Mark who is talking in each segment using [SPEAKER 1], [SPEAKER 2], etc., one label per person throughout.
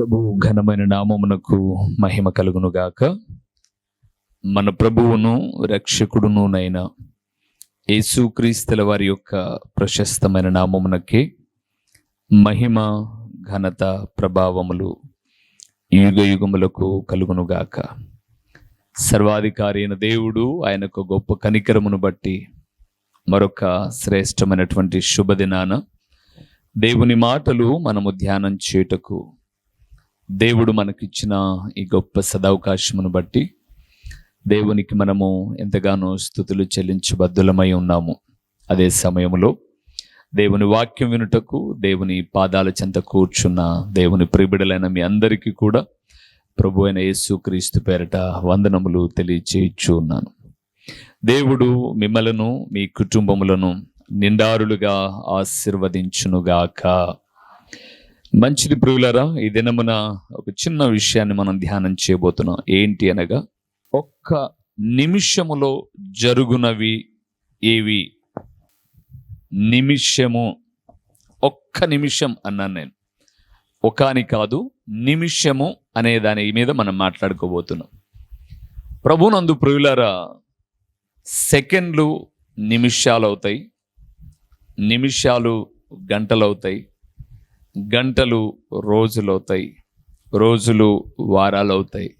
[SPEAKER 1] ప్రభు ఘనమైన నామమునకు మహిమ కలుగునుగాక. మన ప్రభువును రక్షకుడునునైన యేసుక్రీస్తుల వారి యొక్క ప్రశస్తమైన నామమునకే మహిమ ఘనత ప్రభావములు యుగ యుగములకు కలుగునుగాక. సర్వాధికారి అయిన దేవుడు ఆయనకు గొప్ప కనికరమును బట్టి మరొక శ్రేష్టమైనటువంటి శుభదినాన దేవుని మాటలు మనము ధ్యానం చేయుటకు దేవుడు మనకిచ్చిన ఈ గొప్ప సదవకాశమును బట్టి దేవునికి మనము ఎంతగానో స్థుతులు చెల్లించబద్దులమై ఉన్నాము. అదే సమయంలో దేవుని వాక్యం వినుటకు దేవుని పాదాల చెంత కూర్చున్న దేవుని ప్రిబిడలైన మీ అందరికీ కూడా ప్రభు అయిన యేసు క్రీస్తు పేరట వందనములు తెలియచేయచ్చు ఉన్నాను దేవుడు మిమ్మలను మీ కుటుంబములను నిండారులుగా ఆశీర్వదించునుగాక. మంచిది ప్రియులరా ఈ దినమున ఒక చిన్న విషయాన్ని మనం ధ్యానం చేయబోతున్నాం. ఏంటి అనగా ఒక్క నిమిషములో జరుగునవి ఏవి? నిమిషము ఒక్క నిమిషం అన్నాను నేను. ఒక అని కాదు నిమిషము అనే దాని మీద మనం మాట్లాడుకోబోతున్నాం. ప్రభునందు ప్రియులరా సెకండ్లు నిమిషాలు అవుతాయి నిమిషాలు గంటలు అవుతాయి గంటలు రోజులు అవుతాయి రోజులు వారాలు అవుతాయి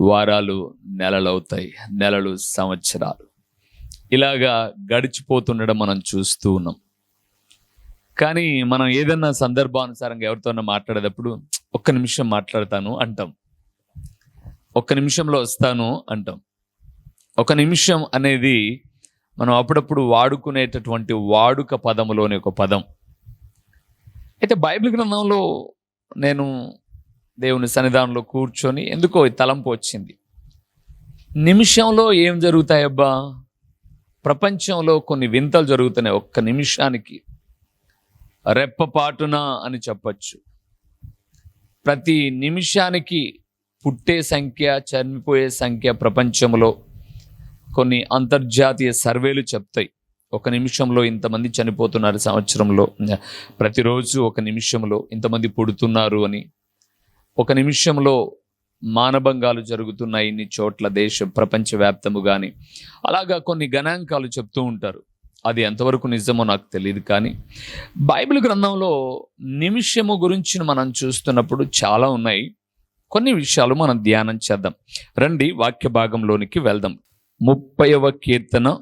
[SPEAKER 1] వారాలు నెలలు అవుతాయి నెలలు సంవత్సరాలు. ఇలాగా గడిచిపోతుండడం మనం చూస్తూ ఉన్నాం. కానీ మనం ఏదన్నా సందర్భానుసారంగా ఎవరితోనో మాట్లాడేటప్పుడు ఒక్క నిమిషం మాట్లాడతాను అంటాం. ఒక్క నిమిషంలో వస్తాను అంటాం. ఒక నిమిషం అనేది మనం అప్పుడప్పుడు వాడుకునేటటువంటి వాడుక పదములోని ఒక పదం. అయితే బైబిల్ గ్రంథంలో నేను దేవుని సన్నిధానంలో కూర్చొని ఎందుకో తలంపు వచ్చింది. నిమిషంలో ఏం జరుగుతాయబ్బా ప్రపంచంలో కొన్ని వింతలు జరుగుతున్నాయి ఒక్క నిమిషానికి. రెప్పపాటున అని చెప్పచ్చు. ప్రతి నిమిషానికి పుట్టే సంఖ్య చనిపోయే సంఖ్య ప్రపంచంలో కొన్ని అంతర్జాతీయ సర్వేలు చెప్తాయి. ఒక నిమిషంలో ఇంతమంది చనిపోతున్నారు సంవత్సరంలో. ప్రతిరోజు ఒక నిమిషంలో ఇంతమంది పుడుతున్నారు అని. ఒక నిమిషంలో మానభంగాలు జరుగుతున్నాయి ఇన్ని చోట్ల దేశ ప్రపంచవ్యాప్తము కానీ అలాగా కొన్ని గణాంకాలు చెప్తూ ఉంటారు. అది ఎంతవరకు నిజమో నాకు తెలియదు కానీ. బైబిల్ గ్రంథంలో నిమిషము గురించి మనం చూస్తున్నప్పుడు చాలా ఉన్నాయి. కొన్ని విషయాలు మనం ధ్యానం చేద్దాం. రండి వాక్య భాగంలోనికి వెళ్దాం. ముప్పైవ కీర్తన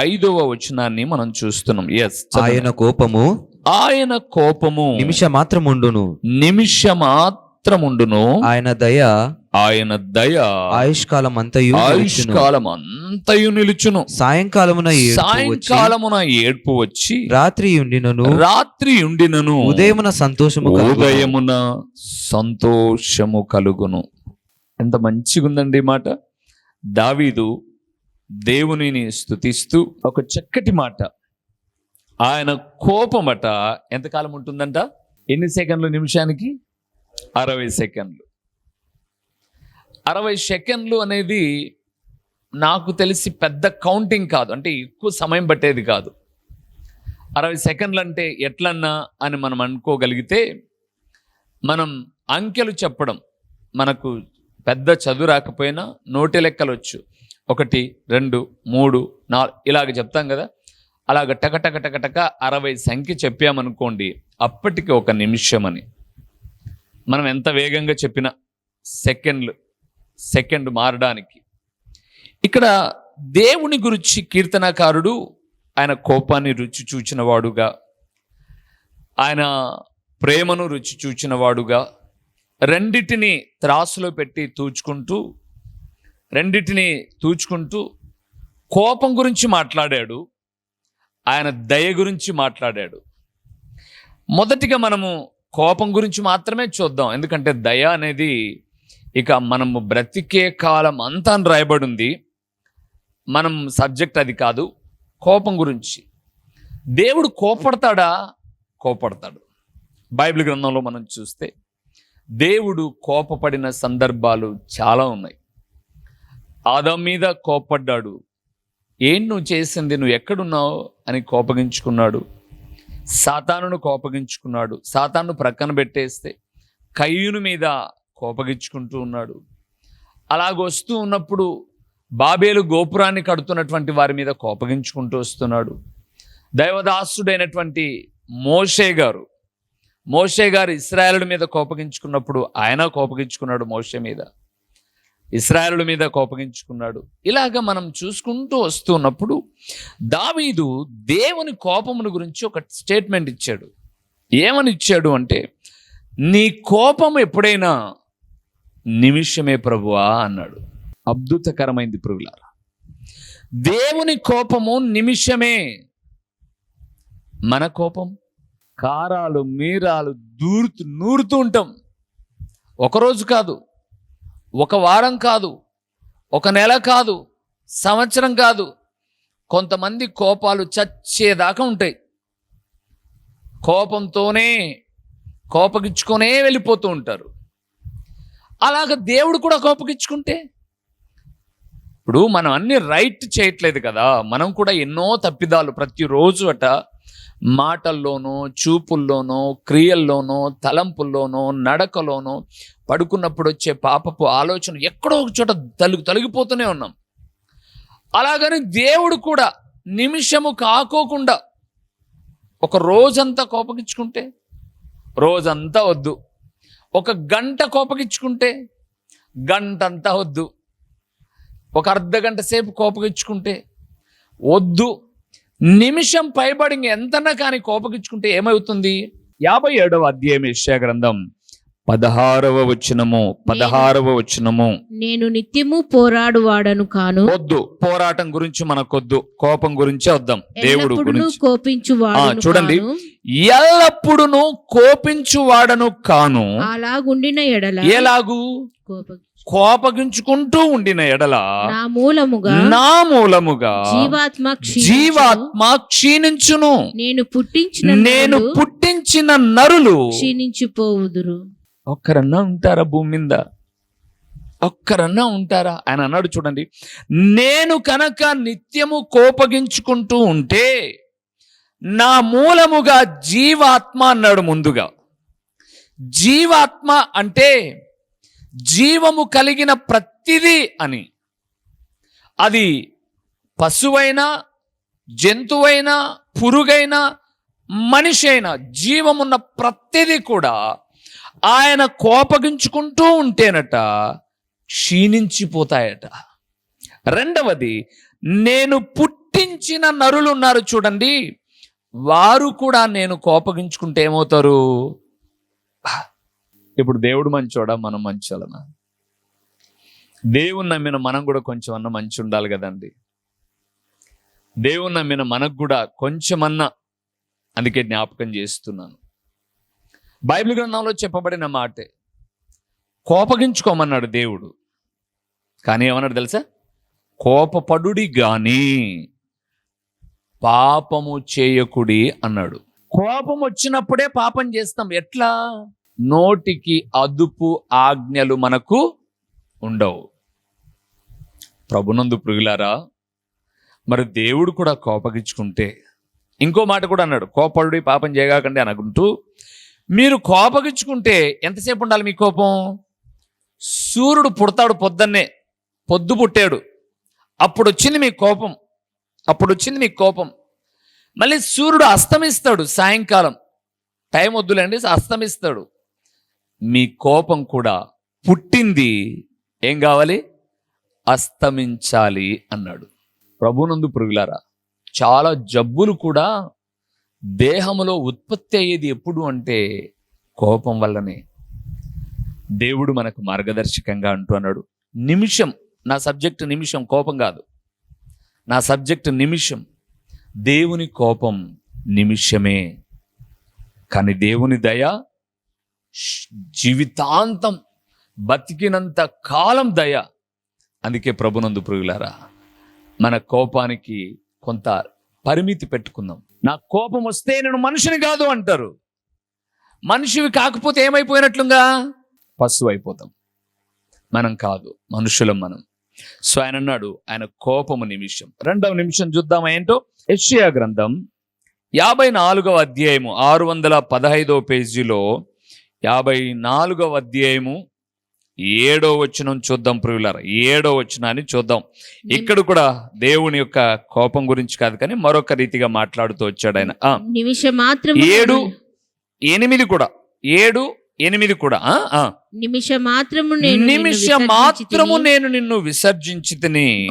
[SPEAKER 1] ఐదవ వచనాన్ని మనం చూస్తున్నాం. ఎస్
[SPEAKER 2] ఆయన కోపము
[SPEAKER 1] ఆయన కోపము
[SPEAKER 2] నిమిష మాత్రముండును
[SPEAKER 1] నిమిషమాత్రముండును.
[SPEAKER 2] ఆయన దయ
[SPEAKER 1] ఆయన దయ
[SPEAKER 2] ఆయుష్కాలం అంతయు.
[SPEAKER 1] ఆయుష్కాలం అంతయు నిలుచును.
[SPEAKER 2] సాయంకాలమున
[SPEAKER 1] సాయంకాలమున ఏడ్పు వచ్చి
[SPEAKER 2] రాత్రి ఉండినను.
[SPEAKER 1] రాత్రి ఉండినను.
[SPEAKER 2] ఉదయమున సంతోషము.
[SPEAKER 1] ఉదయమున సంతోషము కలుగును. ఎంత మంచిగుందండి మాట. దావీదు దేవునిని స్థుతిస్తూ ఒక చక్కటి మాట. ఆయన కోపమట ఎంతకాలం ఉంటుందంట? ఎన్ని సెకండ్లు? నిమిషానికి? అరవై సెకండ్లు. అరవై సెకండ్లు అనేది నాకు తెలిసి పెద్ద కౌంటింగ్ కాదు. అంటే ఎక్కువ సమయం పట్టేది కాదు. అరవై సెకండ్లు అంటే ఎట్లన్నా అని మనం అనుకోగలిగితే మనం అంకెలు చెప్పడం మనకు పెద్ద చదువు రాకపోయినా నోటి లెక్కలు వచ్చు ఒకటి రెండు మూడు నాలుగు ఇలాగ చెప్తాం కదా. అలాగ టక టక టక టక అరవై సంఖ్య చెప్పామనుకోండి అప్పటికి ఒక నిమిషం అని. మనం ఎంత వేగంగా చెప్పినా సెకండ్లు సెకండ్ మారడానికి. ఇక్కడ దేవుని గురించి కీర్తనకారుడు ఆయన కోపాన్ని రుచి చూచినవాడుగా ఆయన ప్రేమను రుచి చూచినవాడుగా రెండిటిని త్రాసులో పెట్టి తూచుకుంటూ రెండిటిని తూచుకుంటూ కోపం గురించి మాట్లాడాడు. ఆయన దయ గురించి మాట్లాడాడు. మొదటిగా మనము కోపం గురించి మాత్రమే చూద్దాం. ఎందుకంటే దయ అనేది ఇక మనము బ్రతికే కాలం అంతా అని రాయబడి ఉంది మనం సబ్జెక్ట్ అది కాదు కోపం గురించి. దేవుడు కోపడతాడా? కోపడతాడు. బైబిల్ గ్రంథంలో మనం చూస్తే దేవుడు కోపపడిన సందర్భాలు చాలా ఉన్నాయి. ఆదం మీద కోపడ్డాడు ఏం నువ్వు చేసింది? నువ్వు ఎక్కడున్నావు? అని కోపగించుకున్నాడు. సాతానును కోపగించుకున్నాడు. సాతాను ప్రక్కన పెట్టేస్తే కయ్యూను మీద కోపగించుకుంటూ ఉన్నాడు. అలాగొస్తూ ఉన్నప్పుడు బాబేలు గోపురాన్ని కడుతున్నటువంటి వారి మీద కోపగించుకుంటూ వస్తున్నాడు. దైవదాసుడైనటువంటి మోషే గారు మోషే గారు ఇస్రాయలు మీద కోపగించుకున్నప్పుడు ఆయన కోపగించుకున్నాడు మోషే మీద. ఇస్రాయలు మీద కోపగించుకున్నాడు. ఇలాగ మనం చూసుకుంటూ వస్తున్నప్పుడు దావీదు దేవుని కోపమును గురించి ఒక స్టేట్మెంట్ ఇచ్చాడు. ఏమని ఇచ్చాడు అంటే నీ కోపం ఎప్పుడైనా నిమిషమే ప్రభువా అన్నాడు. అద్భుతకరమైంది పురుగులారా దేవుని కోపము నిమిషమే. మన కోపం? కారాలు మీరాలు దూరుతూ నూరుతూ ఉంటాం. ఒకరోజు కాదు ఒక వారం కాదు ఒక నెల కాదు సంవత్సరం కాదు కొంతమంది కోపాలు చచ్చేదాకా ఉంటాయి. కోపంతోనే కోపగించుకొనే వెళ్ళిపోతూ ఉంటారు. అలాగ దేవుడు కూడా కోపగించుకుంటే? ఇప్పుడు మనం అన్ని రైట్ చేయట్లేదు కదా మనం కూడా ఎన్నో తప్పిదాలు ప్రతిరోజు అట మాటల్లోనో చూపుల్లోనో క్రియల్లోనో తలంపుల్లోనో నడకలోనో పడుకున్నప్పుడు వచ్చే పాపపు ఆలోచన ఎక్కడో ఒక చోట తలుగు తొలగిపోతూనే ఉన్నాం. అలాగని దేవుడు కూడా నిమిషము కాకోకుండా ఒక రోజంతా కోపగించుకుంటే రోజంతా వద్దు. ఒక గంట కోపగించుకుంటే గంటంతా వద్దు. ఒక అర్ధ గంట సేపు కోపగించుకుంటే వద్దు. నిమిషం పైబడి ఇంక ఎంతన్నా కానీ కోపగించుకుంటే ఏమవుతుంది? యాభై ఏడవ అధ్యాయం యెషయా గ్రంథం. పదహారవ వచనము పదహారవ వచనము.
[SPEAKER 3] నేను నిత్యము పోరాడువాడను కాను.
[SPEAKER 1] వద్దు. పోరాటం గురించి మనకొద్దు. కోపం గురించే వద్దాం. దేవుడు గురించి. ఆ, చూడండి. ఎల్లప్పుడును కోపించువాడను కాను.
[SPEAKER 3] అలాగుండిన ఎడల
[SPEAKER 1] ఎలాగు?
[SPEAKER 3] కోప-
[SPEAKER 1] కోపగించుకుంటూ ఉండిన ఎడల
[SPEAKER 3] నా మూలముగా
[SPEAKER 1] నా మూలముగా
[SPEAKER 3] జీవాత్మ.
[SPEAKER 1] జీవాత్మ క్షీణించును.
[SPEAKER 3] నేను పుట్టించిన
[SPEAKER 1] నేను పుట్టించిన నరులు
[SPEAKER 3] క్షీణించిపోవుదురు.
[SPEAKER 1] ఒక్కరన్నా ఉంటారా భూమి మీద ఒక్కరన్నా ఉంటారా? ఆయన అన్నాడు చూడండి నేను కనుక నిత్యము కోపగించుకుంటూ ఉంటే నా మూలముగా జీవాత్మ అన్నాడు ముందుగా. జీవాత్మ అంటే జీవము కలిగిన ప్రతిదీ అని. అది పశువైనా జంతువైనా పురుగైనా మనిషి అయినా జీవమున్న ప్రతిదీ కూడా ఆయన కోపగించుకుంటూ ఉంటేనట క్షీణించిపోతాయట. రెండవది నేను పుట్టించిన నరులు ఉన్నారు చూడండి వారు కూడా నేను కోపగించుకుంటే ఏమవుతారు? ఇప్పుడు దేవుడు మంచోడా? మనం మంచోళనా దేవుని నమ్మిన మనం కూడా కొంచెం అన్న మంచి ఉండాలి కదండి. దేవుని నమ్మిన మనకు కూడా కొంచెమన్నా అందుకే జ్ఞాపకం చేస్తున్నాను. బైబిల్ గ్రంథంలో చెప్పబడిన మాటే కోపగించుకోమన్నాడు దేవుడు. కానీ ఏమన్నాడు తెలుసా? కోపపడుడి గాని పాపము చేయకుడి అన్నాడు. కోపం వచ్చినప్పుడే పాపం చేస్తాం. ఎట్లా? నోటికి అదుపు ఆజ్ఞలు మనకు ఉండవు. ప్రభునందు పురుగులారా మరి దేవుడు కూడా కోపగించుకుంటే ఇంకో మాట కూడా అన్నాడు కోపడుడి పాపం చేయగాకండి అనుకుంటూ మీరు కోపగించుకుంటే ఎంతసేపు ఉండాలి మీ కోపం? సూర్యుడు పుడతాడు పొద్దున్నే పొద్దు పుట్టాడు. అప్పుడు వచ్చింది మీ కోపం అప్పుడు వచ్చింది మీ కోపం. మళ్ళీ సూర్యుడు అస్తమిస్తాడు సాయంకాలం. టైం వద్దులేండి అస్తమిస్తాడు. మీ కోపం కూడా పుట్టింది. ఏం కావాలి? అస్తమించాలి అన్నాడు. ప్రభునందు పురుగులారా చాలా జబ్బులు కూడా దేహములో ఉత్పత్తి అయ్యేది ఎప్పుడు అంటే కోపం వల్లనే. దేవుడు మనకు మార్గదర్శకంగా అంటూ అన్నాడు నిమిషం నా సబ్జెక్ట్ నిమిషం కోపం కాదు. నా సబ్జెక్ట్ నిమిషం. దేవుని కోపం నిమిషమే. కానీ దేవుని దయ జీవితాంతం బతికినంత కాలం దయ. అందుకే ప్రభునందు పురుగులారా మన కోపానికి కొంత పరిమితి పెట్టుకుందాం. నా కోపం వస్తే నేను మనిషిని కాదు అంటారు. మనిషివి కాకపోతే ఏమైపోయినట్లుగా పశువు అయిపోతాం. మనం కాదు మనుషులం మనం. సో ఆయన అన్నాడు ఆయన కోపము నిమిషం. రెండవ నిమిషం చూద్దాం ఏంటో? యష్యా గ్రంథం యాభై నాలుగవ అధ్యాయము ఆరు వందల పదహైదవ పేజీలో యాభై నాలుగవ అధ్యాయము ఏడో వచనం చూద్దాం ప్రియులార. ఏడో వచనాన్ని చూద్దాం. ఇక్కడ కూడా దేవుని యొక్క కోపం గురించి కాదు కానీ మరొక రీతిగా మాట్లాడుతూ వచ్చాడు ఆయన.
[SPEAKER 3] నిమిష
[SPEAKER 1] ఏడు ఎనిమిది కూడా. ఏడు ఎనిమిది కూడా.
[SPEAKER 3] నిమిష మాత్రము నేను నిన్ను
[SPEAKER 1] నిమిష మాత్రము నేను నిన్ను విసర్జించి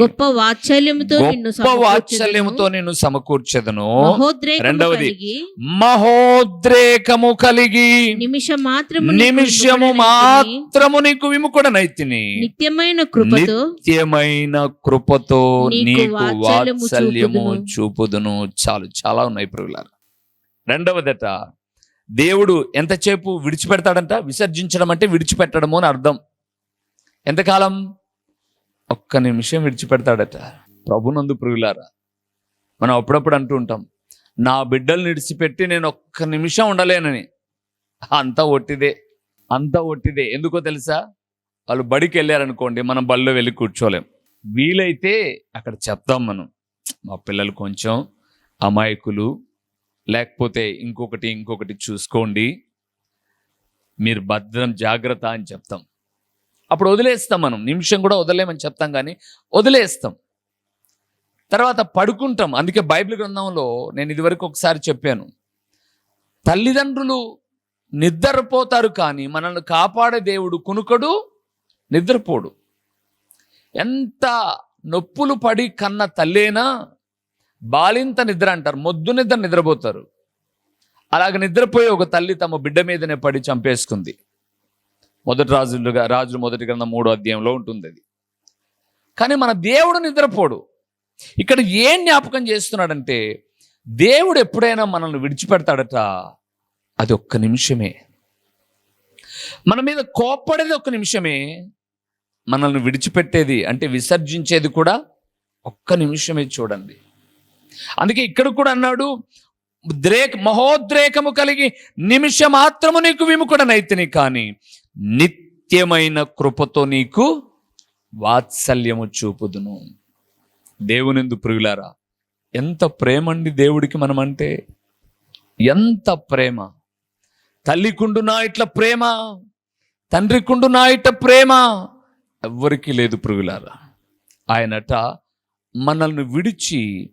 [SPEAKER 3] గొప్ప వాత్సల్యముతో నిన్ను
[SPEAKER 1] గొప్ప వాత్సల్యముతో నిన్ను సమకూర్చెదను.
[SPEAKER 3] మహోద్రేకము
[SPEAKER 1] రెండవది,
[SPEAKER 3] కలిగి
[SPEAKER 1] మహోద్రేకము కలిగి
[SPEAKER 3] నిమిష మాత్రము
[SPEAKER 1] నిమిషము మాత్రము నీకు విముకుడనైతిని
[SPEAKER 3] నిత్యమైన కృపతో
[SPEAKER 1] నిత్యమైన కృపతో
[SPEAKER 3] నీకు వాత్సల్యము చూపుదును.
[SPEAKER 1] చాలు చాలా ఉన్నాయి ప్రభులారు. రెండవదట దేవుడు ఎంతసేపు విడిచిపెడతాడంట? విసర్జించడం అంటే విడిచిపెట్టడము అని అర్థం. ఎంతకాలం? ఒక్క నిమిషం విడిచిపెడతాడట. ప్రభునందు ప్రియులారా మనం అప్పుడప్పుడు అంటూ ఉంటాం నా బిడ్డలు నిడిచిపెట్టి నేను ఒక్క నిమిషం ఉండలేనని. అంతా ఒట్టిదే అంతా ఒట్టిదే. ఎందుకో తెలుసా? వాళ్ళు బడికి వెళ్ళారనుకోండి మనం బడిలో వెళ్ళి కూర్చోలేం. వీలైతే అక్కడ చెప్తాం మనం మా పిల్లలు కొంచెం అమాయకులు లేకపోతే ఇంకొకటి ఇంకొకటి చూసుకోండి. మీరు భద్రం జాగ్రత్త అని చెప్తాం. అప్పుడు వదిలేస్తాం మనం. నిమిషం కూడా వదలేమని చెప్తాం కానీ వదిలేస్తాం. తర్వాత పడుకుంటాం. అందుకే బైబిల్ గ్రంథంలో నేను ఇదివరకు ఒకసారి చెప్పాను. తల్లిదండ్రులు నిద్రపోతారు కానీ మనల్ని కాపాడే దేవుడు కునుకడు నిద్రపోడు. ఎంత నొప్పులు పడి కన్న తల్లేనా బాలింత నిద్ర అంటారు మొద్దు నిద్ర నిద్రపోతారు. అలాగ నిద్రపోయి ఒక తల్లి తమ బిడ్డ మీదనే పడి చంపేసుకుంది. మొదటి రాజులుగా రాజులు మొదటి గ్రంథం మూడో అధ్యాయంలో ఉంటుంది అది. కానీ మన దేవుడు నిద్రపోడు. ఇక్కడ ఏం జ్ఞాపకం చేస్తున్నాడంటే దేవుడు ఎప్పుడైనా మనల్ని విడిచిపెడతాడట అది ఒక్క నిమిషమే. మన మీద కోప్పడేది ఒక్క నిమిషమే మనల్ని విడిచిపెట్టేది అంటే విసర్జించేది కూడా ఒక్క నిమిషమే చూడండి. అందుకే ఇక్కడ కూడా అన్నాడు ద్రేక్ మహోద్రేకము కలిగి నిమిష మాత్రము నీకు విముకుడనైతిని కానీ నిత్యమైన కృపతో నీకు వాత్సల్యము చూపుదును. దేవునిందు ప్రియులారా ఎంత ప్రేమండి దేవుడికి మనమంటే ఎంత ప్రేమ. తల్లికుండు నా ఇట్ల ప్రేమ తండ్రికుండునా ఇట్ల ప్రేమ ఎవ్వరికీ లేదు ప్రియులారా. ఆయనట మనల్ని విడిచి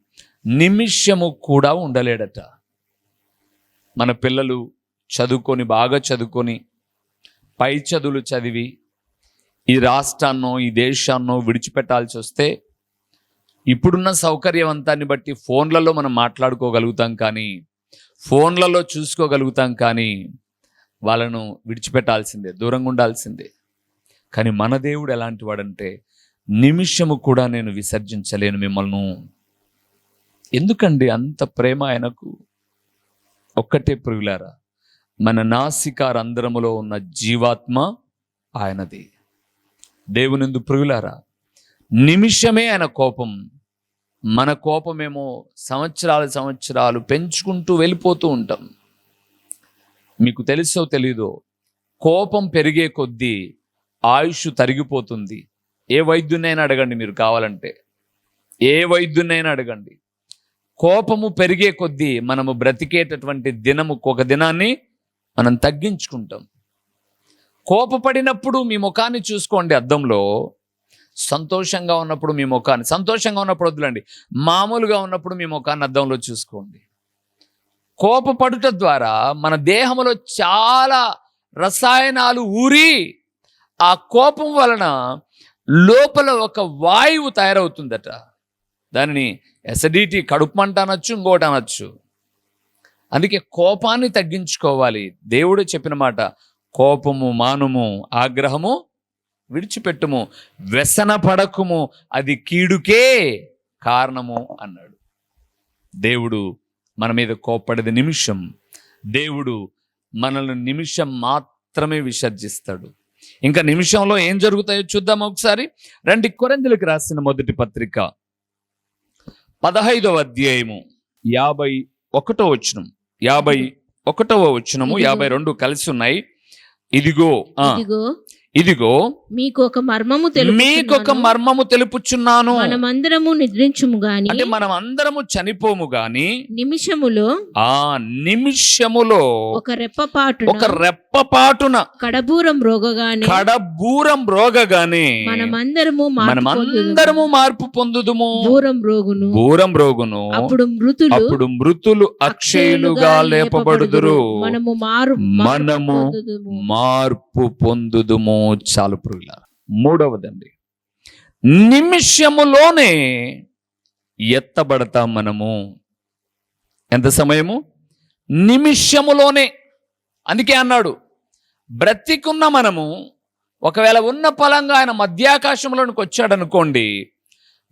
[SPEAKER 1] నిమిషము కూడా ఉండలేడట. మన పిల్లలు చదువుకొని బాగా చదువుకొని పై చదువులు చదివి ఈ రాష్ట్రాన్నో ఈ దేశాన్నో విడిచిపెట్టాల్సి వస్తే ఇప్పుడున్న సౌకర్యవంతాన్ని బట్టి ఫోన్లలో మనం మాట్లాడుకోగలుగుతాం కానీ ఫోన్లలో చూసుకోగలుగుతాం కానీ వాళ్ళను విడిచిపెట్టాల్సిందే దూరంగా ఉండాల్సిందే. కానీ మన దేవుడు ఎలాంటి వాడంటే నిమిషము కూడా నేను విసర్జించలేను మిమ్మల్ని. ఎందుకండి అంత ప్రేమ ఆయనకు? ఒక్కటే ప్రియులారా మన నాసికారంధ్రములో ఉన్న జీవాత్మ ఆయనది. దేవునిందు ప్రియులారా నిమిషమే ఆయన కోపం. మన కోపమేమో సంవత్సరాలు సంవత్సరాలు పెంచుకుంటూ వెళ్ళిపోతూ ఉంటాం. మీకు తెలుసో తెలీదో కోపం పెరిగే కొద్దీ ఆయుష్ తరిగిపోతుంది. ఏ వైద్యునైనా అడగండి మీరు కావాలంటే. ఏ వైద్యునైనా అడగండి. కోపము పెరిగే కొద్దీ మనము బ్రతికేటటువంటి దినము ఒక దినాన్ని మనం తగ్గించుకుంటాం. కోపపడినప్పుడు మీ ముఖాన్ని చూసుకోండి అద్దంలో. సంతోషంగా ఉన్నప్పుడు మీ ముఖాన్ని సంతోషంగా ఉన్నప్పుడు వద్దులండి మామూలుగా ఉన్నప్పుడు మీ ముఖాన్ని అద్దంలో చూసుకోండి. కోపపడుట ద్వారా మన దేహంలో చాలా రసాయనాలు ఊరి ఆ కోపం వలన లోపల ఒక వాయువు తయారవుతుందట. దానిని ఎసిడిటీ కడుపు మంట అనొచ్చు ఇంకోటి అనొచ్చు. అందుకే కోపాన్ని తగ్గించుకోవాలి. దేవుడు చెప్పిన మాట కోపము మానుము ఆగ్రహము విడిచిపెట్టుము వ్యసన పడకుము అది కీడుకే కారణము అన్నాడు. దేవుడు మన మీద కోప్పడేది నిమిషం. దేవుడు మనల్ని నిమిషం మాత్రమే విసర్జిస్తాడు. ఇంకా నిమిషంలో ఏం జరుగుతాయో చూద్దాం ఒకసారి? రండి కొరందులకు రాసిన మొదటి పత్రిక పదహైదవ అధ్యాయము. యాభై ఒకటో వచనం. యాభై ఒకటవ వచనము. యాభై రెండు కలిసి ఉన్నాయి. ఇదిగో.
[SPEAKER 3] ఇదిగో మీకు ఒక మర్మము తెలుపు
[SPEAKER 1] మీకొక మర్మము తెలుపుచున్నాను.
[SPEAKER 3] మనమందరము నిద్రించుము గాని
[SPEAKER 1] అంటే మనం అందరము చనిపోము గాని
[SPEAKER 3] నిమిషములో
[SPEAKER 1] ఆ నిమిషములో
[SPEAKER 3] ఒక రెప్పపాటు
[SPEAKER 1] ఒక రెప్పపాటున
[SPEAKER 3] కడబూరం రోగగానే
[SPEAKER 1] కడబూరం రోగగానే
[SPEAKER 3] మనమందరము
[SPEAKER 1] మనమందరము మార్పు పొందుదుము.
[SPEAKER 3] బూరం రోగును.
[SPEAKER 1] బూరం రోగును.
[SPEAKER 3] అప్పుడు మృతులు
[SPEAKER 1] అప్పుడు మృతులు అక్షయులుగా లేపబడుదురు.
[SPEAKER 3] మనము మారు
[SPEAKER 1] మనము. మార్పు పొందుదుము. చాలు పురుగుల మూడవదండి నిమిషములోనే ఎత్తబడతాం మనము. ఎంత సమయము? నిమిషములోనే. అందుకే అన్నాడు బ్రతికున్న మనము ఒకవేళ ఉన్న ఫలంగా ఆయన మధ్యాకాశంలోనికి వచ్చాడనుకోండి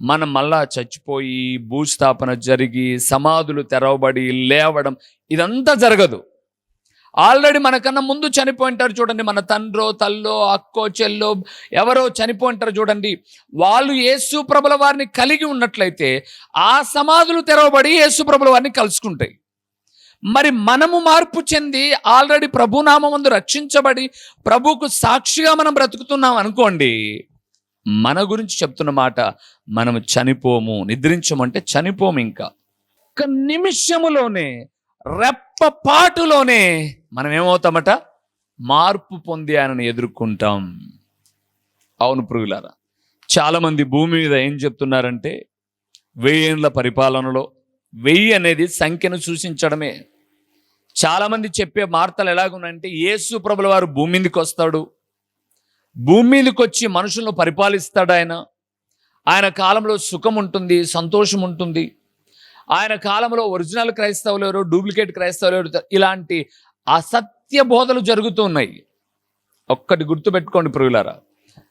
[SPEAKER 1] మనం మళ్ళా చచ్చిపోయి భూస్థాపన జరిగి సమాధులు తెరవబడి లేవడం ఇదంతా జరగదు. ఆల్రెడీ మనకన్నా ముందు చనిపోయింటారు చూడండి మన తండ్రో తల్లో అక్కో చెల్లో ఎవరో చనిపోయింటారు చూడండి. వాళ్ళు యేసు ప్రభుల వారిని కలిగి ఉన్నట్లయితే ఆ సమాధులు తెరవబడి యేసు ప్రభుల వారిని కలుసుకుంటాయి. మరి మనము మార్పు చెంది ఆల్రెడీ ప్రభునామందు రక్షించబడి ప్రభుకు సాక్షిగా మనం బ్రతుకుతున్నాం అనుకోండి మన గురించి చెప్తున్న మాట మనము చనిపోము నిద్రించమంటే చనిపోము ఇంకా. ఒక నిమిషములోనే రెప్పపాటులోనే మనం ఏమవుతామట మార్పు పొంది ఆయనను ఎదుర్కొంటాం. అవును పురుగులారా చాలామంది భూమి మీద ఏం చెప్తున్నారంటే వెయ్యేండ్ల పరిపాలనలో వెయ్యి అనేది సంఖ్యను సూచించడమే. చాలామంది చెప్పే వార్తలు ఎలాగున్నాయంటే యేసు ప్రభుల వారు భూమి మీదకి వస్తాడు. భూమి మీదకి వచ్చి మనుషులను పరిపాలిస్తాడు ఆయన. ఆయన కాలంలో సుఖం ఉంటుంది సంతోషం ఉంటుంది. ఆయన కాలంలో ఒరిజినల్ క్రైస్తవులు ఎవరు? డూప్లికేట్ క్రైస్తవులు ఎవరు? ఇలాంటి అసత్య బోధలు జరుగుతూ ఉన్నాయి. ఒక్కటి గుర్తుపెట్టుకోండి ప్రియులారా.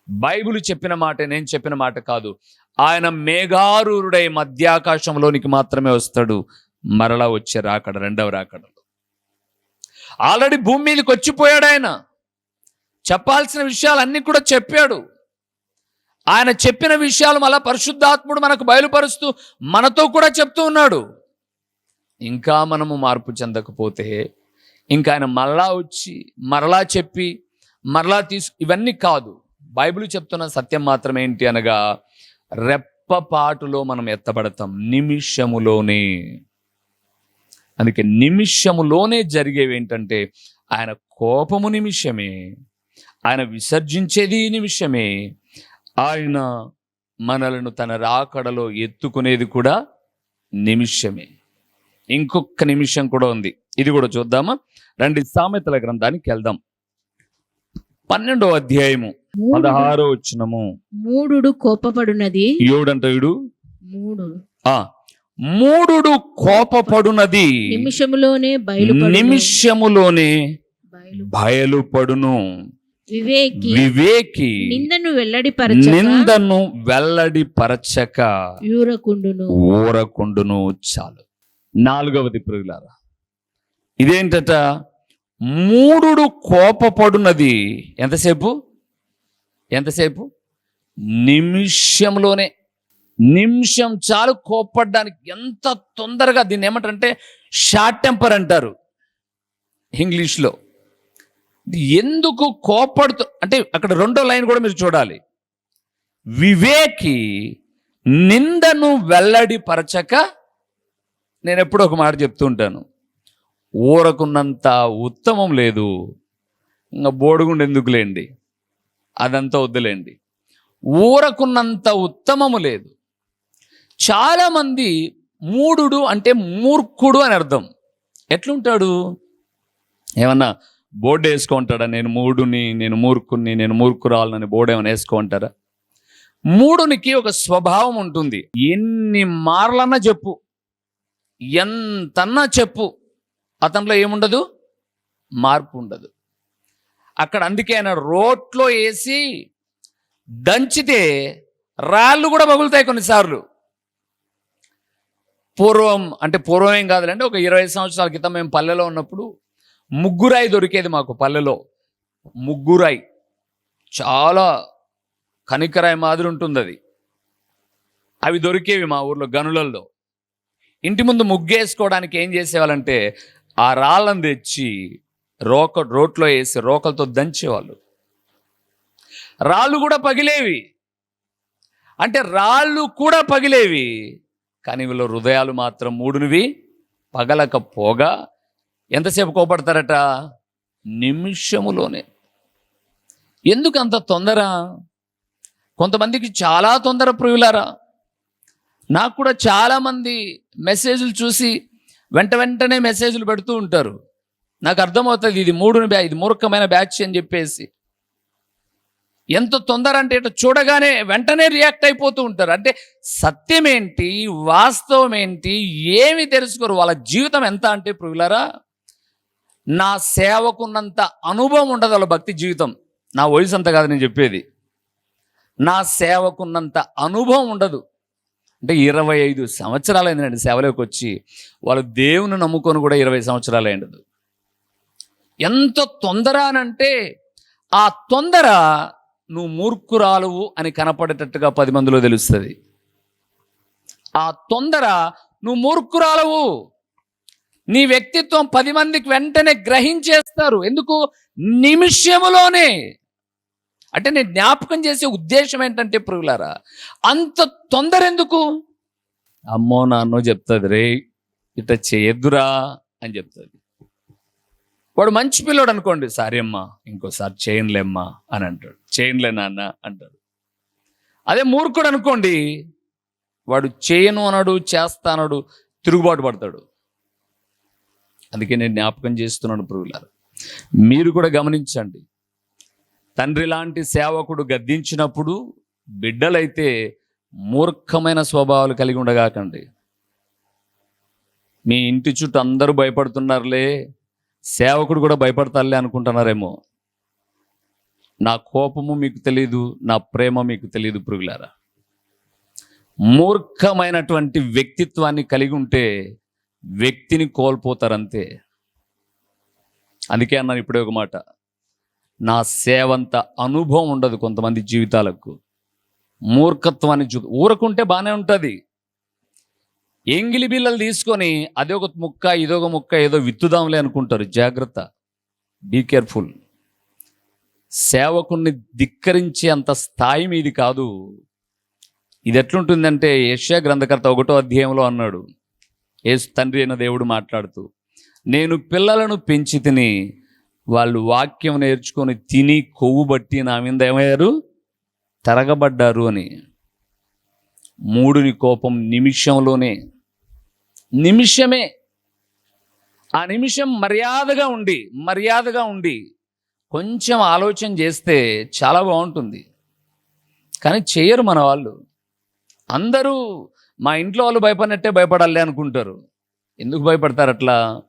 [SPEAKER 1] బైబిల్ చెప్పిన మాట నేను చెప్పిన మాట కాదు. ఆయన మేఘారూరుడై మధ్యాకాశంలోనికి మాత్రమే వస్తాడు. మరలా వచ్చే రాకడ రెండవ రాకడలో. ఆల్రెడీ భూమి మీదకి వచ్చిపోయాడు ఆయన. చెప్పాల్సిన విషయాలన్నీ కూడా చెప్పాడు. ఆయన చెప్పిన విషయాలు మళ్ళా పరిశుద్ధాత్ముడు మనకు బయలుపరుస్తూ మనతో కూడా చెప్తూ ఉన్నాడు. ఇంకా మనము మార్పు చెందకపోతే ఇంకా ఆయన మరలా వచ్చి మరలా చెప్పి మరలా తీసు ఇవన్నీ కాదు. బైబిల్ చెప్తున్న సత్యం మాత్రం ఏంటి అనగా రెప్పపాటులో మనం ఎత్తబడతాం నిమిషములోనే. అందుకే నిమిషములోనే జరిగేవి ఏంటంటే ఆయన కోపము నిమిషమే ఆయన విసర్జించేది నిమిషమే ఆయన మనలను తన రాకడలో ఎత్తుకునేది కూడా నిమిషమే. ఇంకొక నిమిషం కూడా ఉంది. ఇది కూడా చూద్దామా? రండి సామెతల గ్రంథానికి వెళ్దాం. పన్నెండో అధ్యాయము
[SPEAKER 3] మూడు
[SPEAKER 1] పదహారో వచ్చినము
[SPEAKER 3] మూడుడు కోపపడునది.
[SPEAKER 1] ఏడంట వీడు
[SPEAKER 3] మూడు.
[SPEAKER 1] ఆ మూడుడు కోపపడునది.
[SPEAKER 3] నిమిషములోనే బయలు
[SPEAKER 1] నిమిషములోనే
[SPEAKER 3] బయలు
[SPEAKER 1] బయలుపడును.
[SPEAKER 3] వివేకి
[SPEAKER 1] వివేకి
[SPEAKER 3] నిందను వెల్లడిపరచక
[SPEAKER 1] నిందను వెల్లడి పరచక
[SPEAKER 3] యూరకుండును
[SPEAKER 1] ఊరకుండును చాలు. నాలుగవది ప్రియులారా ఇదేంటట? మూడుడు కోపపడునది. ఎంతసేపు? ఎంతసేపు? నిమిషంలోనే. నిమిషం చాలు కోపడ్డానికి ఎంత తొందరగా దీన్ని ఏమంటారంటే షార్ట్ టెంపర్ అంటారు. ఇంగ్లీష్లో. ఎందుకు కోపడుతూ అంటే అక్కడ రెండో లైన్ కూడా మీరు చూడాలి. వివేకి నిందను వెల్లడిపరచక నేను ఎప్పుడూ ఒక మాట చెప్తూ ఉంటాను. ఊరకున్నంత ఉత్తమం లేదు. ఇంకా బోడుగుండు ఎందుకులేండి అదంతా వద్దులేండి. ఊరకున్నంత ఉత్తమము లేదు. చాలామంది మూడు అంటే మూర్ఖుడు అని అర్థం. ఎట్లుంటాడు? ఏమన్నా బోర్డు వేసుకుంటాడా నేను మూడుని నేను మూర్ఖుని నేను మూర్ఖురాలని బోర్డు ఏమైనా వేసుకుంటారా మూడునికి ఒక స్వభావం ఉంటుంది. ఎన్ని మార్లన్నా చెప్పు. ఎంతన్నా చెప్పు. అతనిలో ఏముండదు? మార్పు ఉండదు. అక్కడ అందుకే ఆయన రోట్లో వేసి దంచితే రాళ్ళు కూడా పగులుతాయి కొన్నిసార్లు. పూర్వం అంటే పూర్వం ఏం కాదులంటే ఒక ఇరవై సంవత్సరాల క్రితం మేము పల్లెలో ఉన్నప్పుడు ముగ్గురాయి దొరికేది మాకు పల్లెలో. ముగ్గురాయి. చాలా కనికరాయి మాదిరి ఉంటుంది అది అవి దొరికేవి మా ఊర్లో గనులలో ఇంటి ముందు ముగ్గేసుకోవడానికి ఏం చేసేవాళ్ళంటే ఆ రాళ్ళను తెచ్చి రోక రోట్లో వేసి రోకలతో దంచేవాళ్ళు. రాళ్ళు కూడా పగిలేవి. అంటే రాళ్ళు కూడా పగిలేవి. కానీ వీళ్ళ హృదయాలు మాత్రం మూడునివి పగలకపోగా ఎంతసేపు కోపడతారట? నిమిషములోనే. ఎందుకు అంత తొందర? కొంతమందికి చాలా తొందర ప్రియులారా. నాకు కూడా చాలామంది మెసేజ్లు చూసి వెంట వెంటనే మెసేజ్లు పెడుతూ ఉంటారు. నాకు అర్థమవుతుంది ఇది మూడుని బ్యా ఇది మూర్ఖమైన బ్యాచ్ అని చెప్పేసి. ఎంత తొందర అంటే ఇట్లా చూడగానే వెంటనే రియాక్ట్ అయిపోతూ ఉంటారు. అంటే సత్యం ఏంటి వాస్తవం ఏంటి ఏమి తెలుసుకోరు? వాళ్ళ జీవితం ఎంత అంటే ప్రియులారా నా సేవకున్నంత అనుభవం ఉండదు వాళ్ళ భక్తి జీవితం. నా వయసు అంత కాదు నేను చెప్పేది. నా సేవకున్నంత అనుభవం ఉండదు. అంటే ఇరవై ఐదు సంవత్సరాలు అయిందండి సేవలోకి వచ్చి వాళ్ళు దేవుని నమ్ముకొని కూడా ఇరవై సంవత్సరాలు అయిండదు ఎంత తొందర అనంటే ఆ తొందర నువ్వు మూర్ఖురాలువు అని కనపడేటట్టుగా పది మందిలో తెలుస్తుంది. ఆ తొందర నువ్వు మూర్ఖురాలవు. నీ వ్యక్తిత్వం పది మందికి వెంటనే గ్రహించేస్తారు. ఎందుకు? నిమిషములోనే. అంటే నేను జ్ఞాపకం చేసే ఉద్దేశం ఏంటంటే పురుగులారా అంత తొందర ఎందుకు? అమ్మో నాన్నో చెప్తుంది రే ఇట చేయొద్దురా అని చెప్తుంది. వాడు మంచి పిల్లోడు అనుకోండి సారీ అమ్మా ఇంకోసారి చేయనులేమ్మా అని అంటాడు. చేయనులే నాన్న అంటాడు. అదే మూర్ఖుడు అనుకోండి వాడు చేయను అనడు చేస్తానడు తిరుగుబాటు పడతాడు. అందుకే నేను జ్ఞాపకం చేస్తున్నాను పురుగులారు మీరు కూడా గమనించండి. తండ్రి లాంటి సేవకుడు గద్దించినప్పుడు బిడ్డలైతే మూర్ఖమైన స్వభావాలు కలిగి ఉండగాకండి. మీ ఇంటి చుట్టూ అందరూ భయపడుతున్నారులే సేవకుడు కూడా భయపడతారులే అనుకుంటున్నారేమో. నా కోపము మీకు తెలియదు నా ప్రేమ మీకు తెలియదు పురుగులారా మూర్ఖమైనటువంటి వ్యక్తిత్వాన్ని కలిగి ఉంటే వ్యక్తిని కోల్పోతారంతే. అందుకే అన్నాను ఇప్పుడే ఒక మాట. నా సేవంత అనుభవం ఉండదు కొంతమంది జీవితాలకు. మూర్ఖత్వాన్ని చూ ఊరకుంటే బాగానే ఉంటుంది. ఎంగిలి బిల్లలు తీసుకొని అదొక ముక్క ఇదొక ముక్క ఏదో విత్తుదాంలే అనుకుంటారు. జాగ్రత్త. Be careful. సేవకుణ్ణి ధిక్కరించే అంత స్థాయి మీది కాదు. ఇది ఎట్లుంటుందంటే యశ్యా గ్రంథకర్త ఒకటో అధ్యాయంలో అన్నాడు. యేసు తండ్రి అయిన దేవుడు మాట్లాడుతూ నేను పిల్లలను పెంచి తిని వాళ్ళు వాక్యం నేర్చుకొని తిని కొవ్వు బట్టి నా మీద ఏమయ్యారు? తరగబడ్డారు అని. మూడుని కోపం నిమిషంలోనే నిమిషమే. ఆ నిమిషం మర్యాదగా ఉండి మర్యాదగా ఉండి కొంచెం ఆలోచన చేస్తే చాలా బాగుంటుంది. కానీ చేయరు మన వాళ్ళు. అందరూ మా ఇంట్లో వాళ్ళు భయపడినట్టే భయపడాలి అనుకుంటారు. ఎందుకు భయపడతారు అట్లా?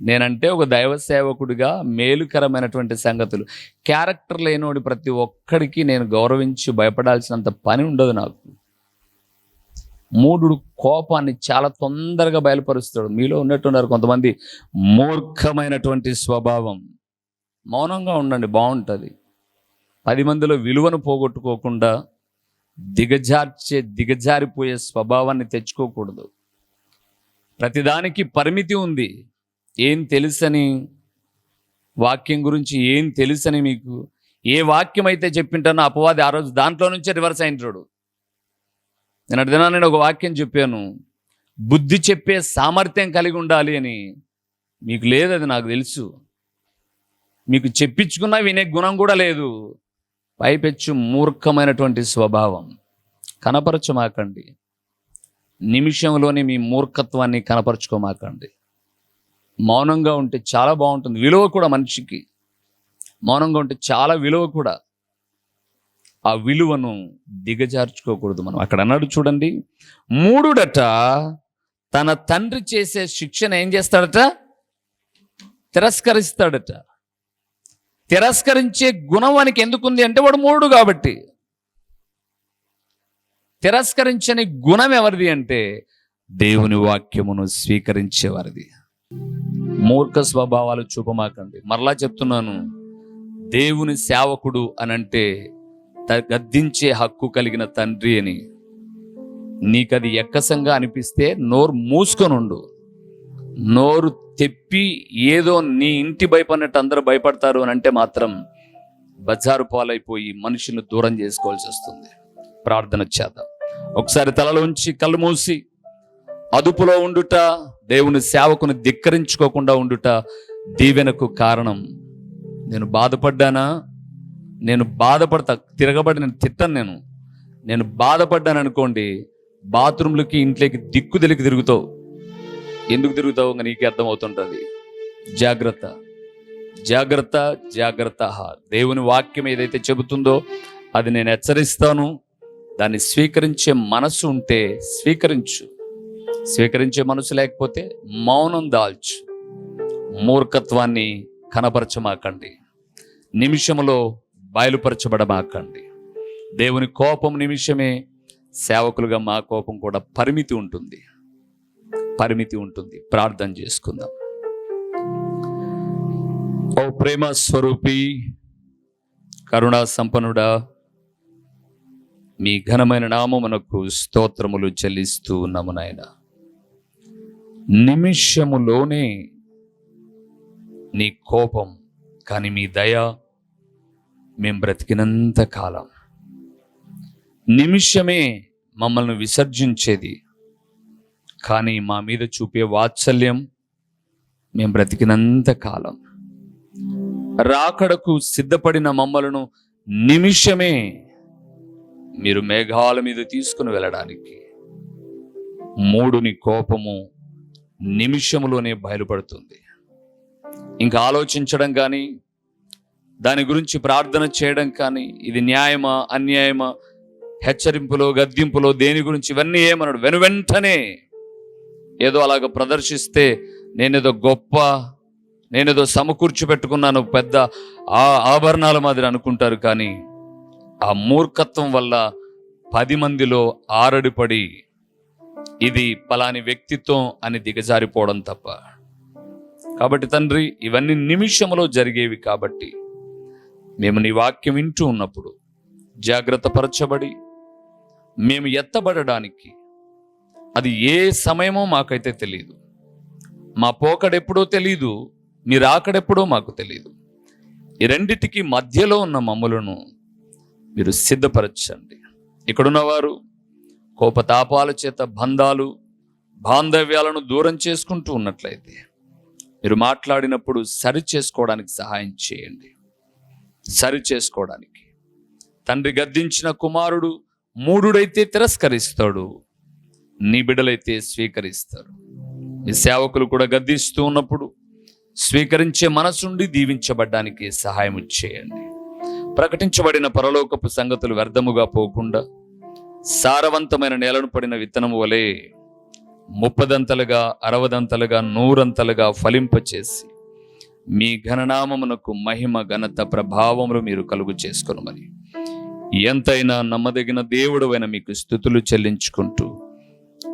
[SPEAKER 1] నేనంటే ఒక దైవ సేవకుడిగా మేలుకరమైనటువంటి సంగతులు. క్యారెక్టర్ లేనివాడు ప్రతి ఒక్కడికి నేను గౌరవించి భయపడాల్సినంత పని ఉండదు నాకు. మూడు కోపాన్ని చాలా తొందరగా బయలుపరుస్తాడు. మీలో ఉన్నట్టున్నారు కొంతమంది మూర్ఖమైనటువంటి స్వభావం. మౌనంగా ఉండండి బాగుంటుంది. పది మందిలో విలువను పోగొట్టుకోకుండా దిగజార్చే దిగజారిపోయే స్వభావాన్ని తెచ్చుకోకూడదు. ప్రతిదానికి పరిమితి ఉంది. ఏం తెలుసని వాక్యం గురించి ఏం తెలుసని మీకు ఏ వాక్యం అయితే చెప్పింటానో అపవాది ఆ రోజు దాంట్లో నుంచే రివర్స్ అయినరాడు. నేను అడిగినా నేను ఒక వాక్యం చెప్పాను. బుద్ధి చెప్పే సామర్థ్యం కలిగి ఉండాలి అని. మీకు లేదు అది నాకు తెలుసు. మీకు చెప్పించుకున్నా వినే గుణం కూడా లేదు. పైపెచ్చు మూర్ఖమైనటువంటి స్వభావం. కనపరచమాకండి. నిమిషంలోనే మీ మూర్ఖత్వాన్ని కనపరుచుకోమాకండి. మౌనంగా ఉంటే చాలా బాగుంటుంది. విలువ కూడా మనిషికి. మౌనంగా ఉంటే చాలా విలువ కూడా. ఆ విలువను దిగజార్చుకోకూడదు మనం. అక్కడ అన్నాడు చూడండి. మూడుడట తన తండ్రి చేసే శిక్షణ ఏం చేస్తాడట? తిరస్కరిస్తాడట. తిరస్కరించే గుణం వానికి ఎందుకుంది అంటే వాడు మూడు కాబట్టి. తిరస్కరించని గుణం ఎవరిది అంటే దేవుని వాక్యమును స్వీకరించేవారిది. మూర్ఖ స్వభావాలు చూపమాకండి. మరలా చెప్తున్నాను దేవుని సేవకుడు అనంటే అంటే గద్దించే హక్కు కలిగిన తండ్రి అని. నీకది ఎక్కసంగా అనిపిస్తే నోరు మూసుకొని ఉండు నోరు తెప్పి ఏదో నీ ఇంటి భయపడినట్టు అందరూ భయపడతారు అని అంటే మాత్రం బజారు పాలైపోయి మనుషులను దూరం చేసుకోవాల్సి వస్తుంది. ప్రార్థన చేద్దాం. ఒకసారి తలలో ఉంచి కళ్ళు మూసి అదుపులో ఉండుట దేవుని సేవకుని ధిక్కరించుకోకుండా ఉండుట దీవెనకు కారణం. నేను బాధపడ్డానా? నేను బాధపడతా తిరగబడి నేను తిట్టను నేను. నేను బాధపడ్డాను అనుకోండి బాత్రూంలకి ఇంట్లోకి దిక్కు తెలికి తిరుగుతావు. ఎందుకు తిరుగుతావు? నీకే అర్థమవుతుంటుంది. జాగ్రత్త. జాగ్రత్త జాగ్రత్త. దేవుని వాక్యం ఏదైతే చెబుతుందో అది నేను హెచ్చరిస్తాను. దాన్ని స్వీకరించే మనసు ఉంటే స్వీకరించు. స్వీకరించే మనసు లేకపోతే మౌనం దాల్చు. మూర్ఖత్వాన్ని కనపరచమాకండి. నిమిషములో బయలుపరచబడమాకండి. దేవుని కోపం నిమిషమే సేవకులుగా మా కోపం కూడా పరిమితి ఉంటుంది. పరిమితి ఉంటుంది. ప్రార్థన చేసుకుందాం. ఓ ప్రేమ స్వరూపి కరుణా సంపన్నుడా మీ ఘనమైన నామమునకు స్తోత్రములు చెల్లిస్తూ ఉన్నాము నాయన. నిమిషములోనే నీ కోపం కానీ మీ దయ మేం బ్రతికినంత కాలం. నిమిషమే మమ్మల్ని విసర్జించేది కానీ మా మీద చూపే వాత్సల్యం మేము బ్రతికినంత కాలం. రాకడకు సిద్ధపడిన మమ్మలను నిమిషమే మీరు మేఘాల మీద తీసుకుని వెళ్ళడానికి. మూడుని కోపము నిమిషములోనే బయలుపడుతుంది. ఇంకా ఆలోచించడం కానీ దాని గురించి ప్రార్థన చేయడం కానీ ఇది న్యాయమా అన్యాయమా హెచ్చరింపులో గద్దింపులో దేని గురించి ఇవన్నీ ఏమన్నాడు వెను వెంటనే ఏదో అలాగ ప్రదర్శిస్తే నేనేదో గొప్ప నేనేదో సమకూర్చి పెట్టుకున్నాను పెద్ద ఆ ఆభరణాల మాదిరి అనుకుంటారు కానీ ఆ మూర్ఖత్వం వల్ల పది మందిలో ఆరడిపడి ఇది పలాని వ్యక్తిత్వం అని దిగజారిపోవడం తప్ప. కాబట్టి తండ్రి ఇవన్నీ నిమిషంలో జరిగేవి కాబట్టి మేము నీ వాక్యం వింటూ ఉన్నప్పుడు జాగ్రత్త పరచబడి మేము ఎత్తబడడానికి అది ఏ సమయమో మాకైతే తెలియదు మా పోకడెప్పుడో తెలియదు మీ రాకడెప్పుడో మాకు తెలియదు ఈ రెండిటికి మధ్యలో ఉన్న మమ్ములను మీరు సిద్ధపరచండి. ఇక్కడున్నవారు కోపతాపాల చేత బంధాలు బాంధవ్యాలను దూరం చేసుకుంటూ ఉన్నట్లయితే మీరు మాట్లాడినప్పుడు సరి చేసుకోవడానికి సహాయం చేయండి. సరి చేసుకోవడానికి. తండ్రి గద్దించిన కుమారుడు మూడుడైతే తిరస్కరిస్తాడు. నీ బిడ్డలైతే స్వీకరిస్తారు. ఈ సేవకులు కూడా గద్దిస్తూ ఉన్నప్పుడు స్వీకరించే మనసుండి దీవించబడ్డానికి సహాయం చేయండి. ప్రకటించబడిన పరలోకపు సంగతులు వ్యర్థముగా పోకుండా సారవంతమైన నేలను పడిన విత్తనము వలె ముప్పదంతలుగా అరవదంతలుగా నూరంతలుగా ఫలింపచేసి మీ ఘననామమునకు మహిమ ఘనత ప్రభావములు మీరు కలుగు చేసుకొనమని. ఎంతైనా నమ్మదగిన దేవుడవైన మీకు స్థుతులు చెల్లించుకుంటూ